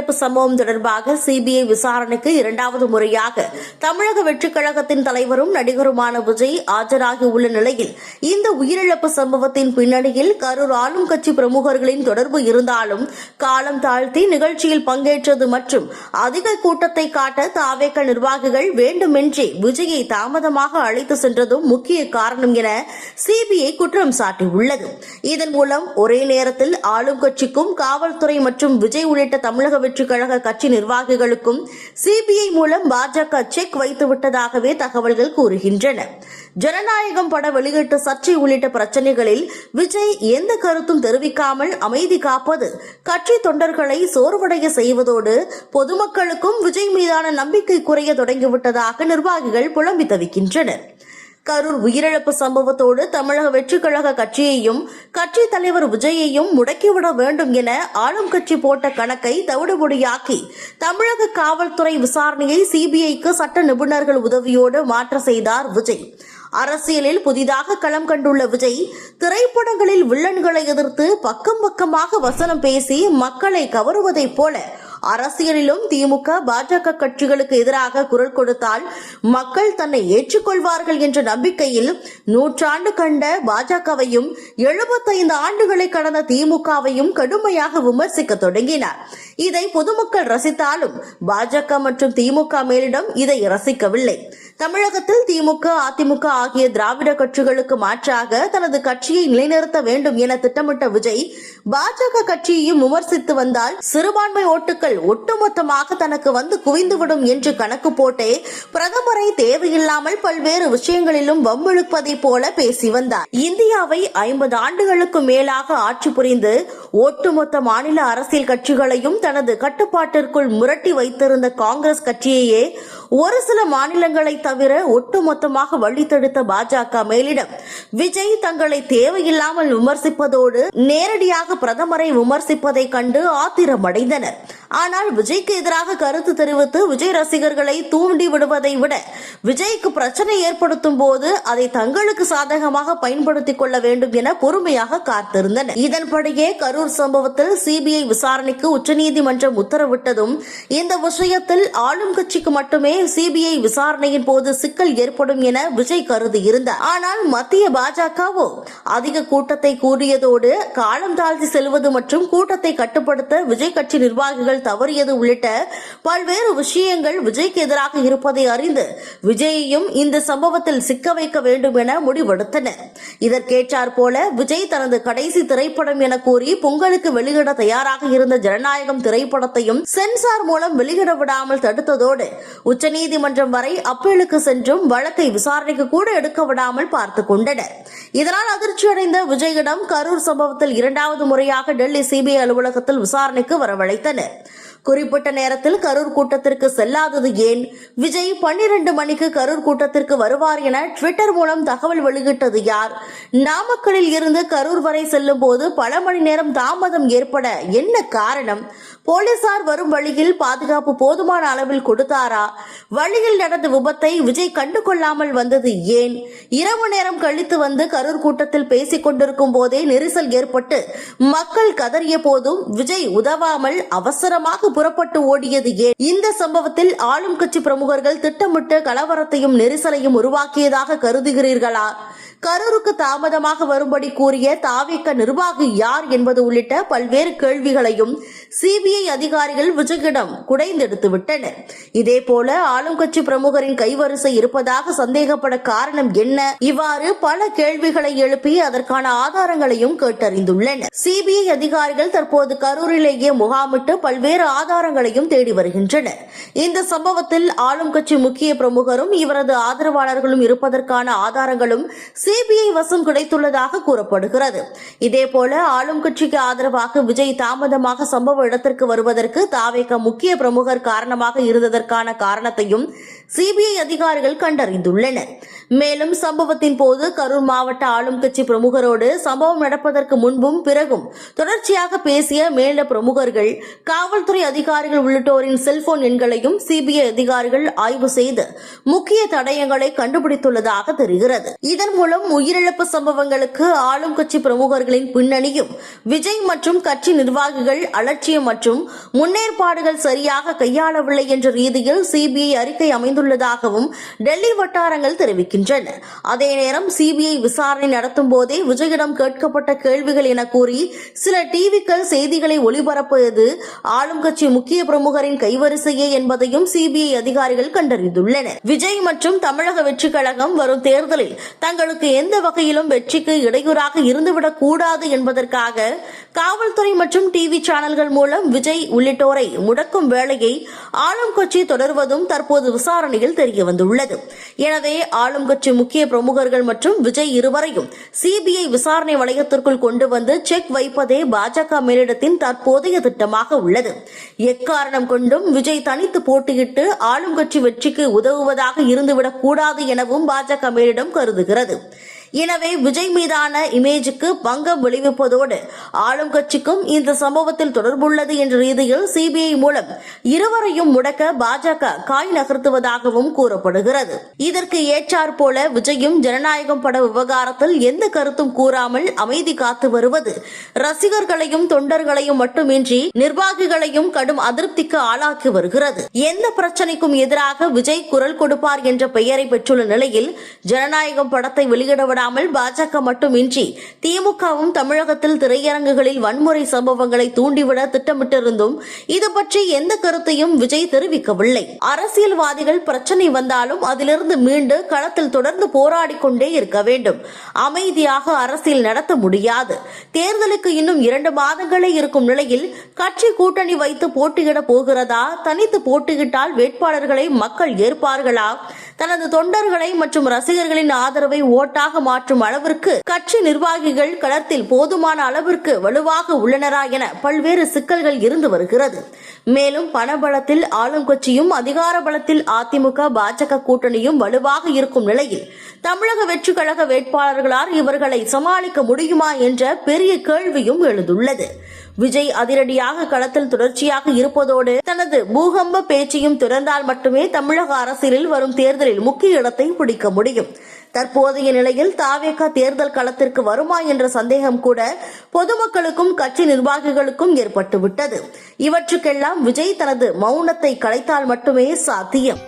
உயிரிழப்பு சம்பவம் தொடர்பாக சிபிஐ விசாரணைக்கு இரண்டாவது முறையாக தமிழக வெற்றிக் கழகத்தின் தலைவரும் நடிகருமான விஜய் ஆஜராகியுள்ள நிலையில் இந்த உயிரிழப்பு சம்பவத்தின் பின்னணியில் கரூர் ஆளும் கட்சி பிரமுகர்களின் தொடர்பு இருந்தாலும் காலம் தாழ்த்தி நிகழ்ச்சியில் பங்கேற்றது மற்றும் அதிக கூட்டத்தை காட்ட தாவேக்க நிர்வாகிகள் வேண்டுமென்றே விஜயை தாமதமாக அழைத்து சென்றதும் முக்கிய காரணம் என சிபிஐ குற்றம் சாட்டியுள்ளது. இதன் மூலம் ஒரே நேரத்தில் ஆளும் கட்சிக்கும் காவல்துறை மற்றும் விஜய் உள்ளிட்ட தமிழக வெற்றி வெற்றிக் கழக கட்சி நிர்வாகிகளுக்கும் சிபிஐ மூலம் பாஜக செக் வைத்து விட்டதாகவே தகவல்கள் கூறுகின்றன. ஜனநாயகம் பட வெளியிட்ட சர்ச்சை உள்ளிட்ட பிரச்சனைகளில் விஜய் எந்த கருத்தும் தெரிவிக்காமல் அமைதி காப்பது கட்சி தொண்டர்களை சோர்வடைய செய்வதோடு பொதுமக்களுக்கும் விஜய் மீதான நம்பிக்கை குறைய தொடங்கிவிட்டதாக நிர்வாகிகள் புலம்பி தவிக்கின்றனர். கரூர் உயிரிழப்பு சம்பவத்தோடு தமிழக வெற்றிக் கழக கட்சியையும் கட்சி தலைவர் விஜயையும் முடக்கிவிட வேண்டும் என ஆளும் கட்சி போட்ட கணக்கை தவிடுபொடியாக்கி தமிழக காவல்துறை விசாரணையை சிபிஐக்கு சட்ட நிபுணர்கள் உதவியோடு மாற்ற செய்தார் விஜய். அரசியலில் புதிதாக களம் கண்டுள்ள விஜய் திரைப்படங்களில் வில்லன்களை எதிர்த்து பக்கம் பக்கமாக வசனம் பேசி மக்களை கவருவதைப் போல அரசியலிலும் திமுக பாஜக கட்சிகளுக்கு எதிராக குரல் கொடுத்தால் மக்கள் தன்னை ஏற்றுக்கொள்வார்கள் என்ற நம்பிக்கையில் நூற்றாண்டு கண்ட பாஜகவையும் எழுபத்தைந்து ஆண்டுகளை கடந்த திமுகவையும் கடுமையாக விமர்சிக்க தொடங்கினார். இதை பொதுமக்கள் ரசித்தாலும் பாஜக மற்றும் திமுக மேலிடம் இதை ரசிக்கவில்லை. தமிழகத்தில் திமுக அதிமுக ஆகிய திராவிட கட்சிகளுக்கு மாற்றாக தனது கட்சியை நிலைநிறுத்த வேண்டும் என திட்டமிட்ட விஜய் பாஜக கட்சியையும் விமர்சித்து வந்தால் சிறுபான்மை ஓட்டுகள் ஒட்டுமொத்தமாக தனக்கு வந்து குவிந்துவிடும் என்று கணக்கு போட்டே பிரதமரை தேவையில்லாமல் பல்வேறு விஷயங்களிலும் வம்பிழுப்பதை போல பேசி வந்தார். இந்தியாவை ஐம்பது ஆண்டுகளுக்கு மேலாக ஆட்சி புரிந்து ஒட்டுமொத்த மாநில அரசியல் கட்சிகளையும் தனது கட்டுப்பாட்டிற்குள் முரட்டி வைத்திருந்த காங்கிரஸ் கட்சியையே ஒரு சில மாநிலங்களை தவிர ஒட்டுமொத்தமாக வழித்தெடுத்த பாஜக மேலிடம். விஜய் தங்களை தேவையில்லாமல் விமர்சிப்பதோடு நேரடியாக பிரதமரை விமர்சிப்பதை கண்டு ஆத்திரமடைந்தனர். ஆனால் விஜய்க்கு எதிராக கருத்து தெரிவித்து விஜய் ரசிகர்களை தூண்டி விடுவதை விட விஜய்க்கு பிரச்சனை ஏற்படுத்தும் போது அதை தங்களுக்கு சாதகமாக பயன்படுத்திக் கொள்ள வேண்டும் என பொறுமையாக காத்திருந்தனர். இதன்படியே கரூர் சம்பவத்தில் சிபிஐ விசாரணைக்கு உச்சநீதிமன்றம் உத்தரவிட்டதும் இந்த விஷயத்தில் ஆளும் கட்சிக்கு மட்டுமே சிபிஐ விசாரணையின் போது சிக்கல் ஏற்படும் என விஜய் கருதி இருந்தார் ஆனால் மத்திய பாஜகவோ அதிக கூட்டத்தை கூறியதோடு காலம் தாழ்த்தி செல்வது மற்றும் கூட்டத்தை கட்டுப்படுத்த விஜய் கட்சி நிர்வாகிகள் தவறியது உள்ளிட்ட பல்வேறு விஷயங்கள் விஜய்க்கு எதிராக இருப்பதை அறிந்து விஜயையும் இந்த சம்பவத்தில் சிக்க வைக்க வேண்டும் என முடிவெடுத்தனர் இதற்கேற்றார் போல விஜய் தனது கடைசி திரைப்படம் என கூறி பொங்கலுக்கு வெளியிட தயாராக இருந்த ஜனநாயகம் திரைப்படத்தையும் சென்சார் மூலம் வெளியிட விடாமல் தடுத்ததோடு உச்சநீதிமன்றம் வரை அப்பீலுக்கு சென்றும் வழக்கை விசாரணைக்கு கூட எடுக்க விடாமல் பார்த்துக் கொண்டனர். இதனால் அதிர்ச்சியடைந்த விஜயிடம் கரூர் சம்பவத்தில் இரண்டாவது முறையாக டெல்லி சிபிஐ அலுவலகத்தில் விசாரணைக்கு வரவழைத்தனர். குறிப்பிட்ட நேரத்தில் கரூர் கூட்டத்திற்கு செல்லாதது ஏன்? விஜய் பன்னிரண்டு மணிக்கு கரூர் கூட்டத்திற்கு வருவார் என ட்விட்டர் மூலம் தகவல் வெளியிட்டது யார்? நாமக்கலில் இருந்து கரூர் வரை செல்லும் போது பல மணி நேரம் தாமதம் ஏற்பட என்ன காரணம்? போலீசார் வரும் வழியில் பாதுகாப்பு போதுமான அளவில் கொடுத்தாரா? வழியில் நடந்த விபத்தை விஜய் கண்டு கொள்ளாமல் வந்தது ஏன்? இரவு நேரம் கழித்து வந்து கரூர் கூட்டத்தில் பேசிக் கொண்டிருக்கும் போதே நெரிசல் ஏற்பட்டு மக்கள் கதறிய போதும் விஜய் உதவாமல் அவசரமாக புறப்பட்டு ஓடியது ஏன்? இந்த சம்பவத்தில் ஆளும் கட்சி பிரமுகர்கள் திட்டமிட்டு கலவரத்தையும் நெரிசலையும் உருவாக்கியதாக கருதுகிறீர்களா? கரூருக்கு தாமதமாக வரும்படி கூறிய தாவேக்க நிர்வாகி யார் என்பது உள்ளிட்ட பல்வேறு கேள்விகளையும் சிபிஐ அதிகாரிகள் விஜயிடம் குடைந்தெடுத்து விட்டனர். இதேபோல ஆளும் கட்சி பிரமுகரின் கைவரிசை இருப்பதாக சந்தேகப்பட காரணம் என்ன? இவ்வாறு பல கேள்விகளை எழுப்பி அதற்கான ஆதாரங்களையும் கேட்டறிந்துள்ளனர். சிபிஐ அதிகாரிகள் தற்போது கரூரிலேயே முகாமிட்டு பல்வேறு ஆதாரங்களையும் தேடி வருகின்றனர். இந்த சம்பவத்தில் ஆளும் கட்சி முக்கிய பிரமுகரும் இவரது ஆதரவாளர்களும் இருப்பதற்கான ஆதாரங்களும் சி சிபிஐ வசம் கிடைத்துள்ளதாக கூறப்படுகிறது. இதேபோல ஆளும் கட்சிக்கு ஆதரவாக விஜய் தாமதமாக சம்பவ இடத்திற்கு வருவதற்கு தாவேக முக்கிய பிரமுகர் காரணமாக இருந்ததற்கான காரணத்தையும் சிபிஐ அதிகாரிகள் கண்டறிந்துள்ளனர். மேலும் சம்பவத்தின் போது கரூர் மாவட்ட ஆளும் கட்சி பிரமுகரோடு சம்பவம் நடப்பதற்கு முன்பும் பிறகும் தொடர்ச்சியாக பேசிய மேல பிரமுகர்கள் காவல்துறை அதிகாரிகள் உள்ளிட்டோரின் செல்போன் எண்களையும் சிபிஐ அதிகாரிகள் ஆய்வு செய்து முக்கிய தடயங்களை கண்டுபிடித்துள்ளதாக தெரிகிறது. இதன் மூலம் உயிரிழப்பு சம்பவங்களுக்கு ஆளும் கட்சி பிரமுகர்களின் பின்னணியும் விஜய் மற்றும் கட்சி நிர்வாகிகள் அலட்சியம் மற்றும் முன்னேற்பாடுகள் சரியாக கையாளவில்லை என்ற ரீதியில் சிபிஐ அறிக்கை அமைந்துள்ளதாகவும் டெல்லி வட்டாரங்கள் தெரிவிக்கின்றன. அதே நேரம் சிபிஐ விசாரணை நடத்தும் போதே விஜயிடம் கேட்கப்பட்ட கேள்விகள் என கூறி சில டிவிக்கள் செய்திகளை ஒளிபரப்புவது ஆளும் கட்சி முக்கிய பிரமுகரின் கைவரிசையே என்பதையும் சிபிஐ அதிகாரிகள் கண்டறிந்துள்ளனர். விஜய் மற்றும் தமிழக வெற்றிக் கழகம் வரும் தேர்தலில் தங்களுக்கு எந்த வகையிலும் வெற்றிக்கு இடையூறாக இருந்துவிடக் கூடாது என்பதற்காக காவல்துறை மற்றும் டிவி சேனல்கள் மூலம் விஜய் உள்ளிட்டோரை முடக்கும் வேலையை ஆளும் கட்சி தொடர்வதும் தற்போது விசாரணையில் தெரியவந்துள்ளது எனவே ஆளும் கட்சி முக்கிய பிரமுகர்கள் மற்றும் விஜய் இருவரையும் சிபிஐ விசாரணை வளையத்திற்குள் கொண்டு வந்து செக் வைப்பதே பாஜக மேலிடத்தின் தற்போதைய திட்டமாக உள்ளது. எக்காரணம் கொண்டும் விஜய் தனித்து போட்டியிட்டு ஆளும் கட்சி வெற்றிக்கு உதவுவதாக இருந்துவிடக் கூடாது எனவும் பாஜக மேலிடம் கருதுகிறது. எனவே விஜய் மீதான இமேஜுக்கு பங்கம் விளைவிப்பதோடு ஆளும் கட்சிக்கும் இந்த சம்பவத்தில் தொடர்புள்ளது என்ற ரீதியில் சிபிஐ மூலம் இருவரையும் முடக்க பாஜக காய் நகர்த்துவதாகவும் கூறப்படுகிறது. இதற்கு ஏற்றாற் போல விஜயும் ஜனநாயகம் பட விவகாரத்தில் எந்த கருத்தும் கூறாமல் அமைதி காத்து வருவது ரசிகர்களையும் தொண்டர்களையும் மட்டுமின்றி நிர்வாகிகளையும் கடும் அதிருப்திக்கு ஆளாக்கி வருகிறது. எந்த பிரச்சனைக்கும் எதிராக விஜய் குரல் கொடுப்பார் என்ற பெயரை பெற்றுள்ள நிலையில் ஜனநாயகம் படத்தை வெளியிட விடாமல் பாஜக மட்டுமின்றி திமுகவும் தமிழகத்தில் திரையரங்குகளில் வன்முறை சம்பவங்களை தூண்டிவிட திட்டமிட்டிருந்தும் இது பற்றி எந்த கருத்தையும் விஜய் தெரிவிக்கவில்லை. அரசியல்வாதிகள் பிரச்சனை வந்தாலும் அதிலிருந்து மீண்டு களத்தில் தொடர்ந்து போராடிக் கொண்டே இருக்க வேண்டும். அமைதியாக அரசியல் நடத்த முடியாது. தேர்தலுக்கு இன்னும் இரண்டு மாதங்களே இருக்கும் நிலையில் கட்சி கூட்டணி வைத்து போட்டியிட போகிறதா? தனித்து போட்டியிட்டால் வேட்பாளர்களை மக்கள் ஏற்பார்களா? தனது தொண்டர்களை மற்றும் ரசிகர்களின் ஆதரவை ஓட்டாக மாற்றும் அளவிற்கு கட்சி நிர்வாகிகள் களத்தில் போதுமான அளவிற்கு வலுவாக உள்ளனரா என பல்வேறு சிக்கல்கள் இருந்து வருகிறது. மேலும் பணபலத்தில் ஆளும் கட்சியும் அதிகார பலத்தில் அதிமுக பாஜக கூட்டணியும் வலுவாக இருக்கும் நிலையில் தமிழக வெற்றி கழக வேட்பாளர்களால் இவர்களை சமாளிக்க முடியுமா என்ற பெரிய கேள்வியும் எழுந்துள்ளது. விஜய் அதிரடியாக களத்தில் தொடர்ச்சியாக இருப்பதோடு தனது பூகம்ப பேச்சையும் திறந்தால் மட்டுமே தமிழக அரசியலில் வரும் தேர்தலில் முக்கிய இடத்தை பிடிக்க முடியும். தற்போதைய நிலையில் தாவேகா தேர்தல் களத்திற்கு வருமா என்ற சந்தேகம் கூட பொதுமக்களுக்கும் கட்சி நிர்வாகிகளுக்கும் ஏற்பட்டுவிட்டது. இவற்றுக்கெல்லாம் விஜய் தனது மௌனத்தை கலைத்தால் மட்டுமே சாத்தியம்.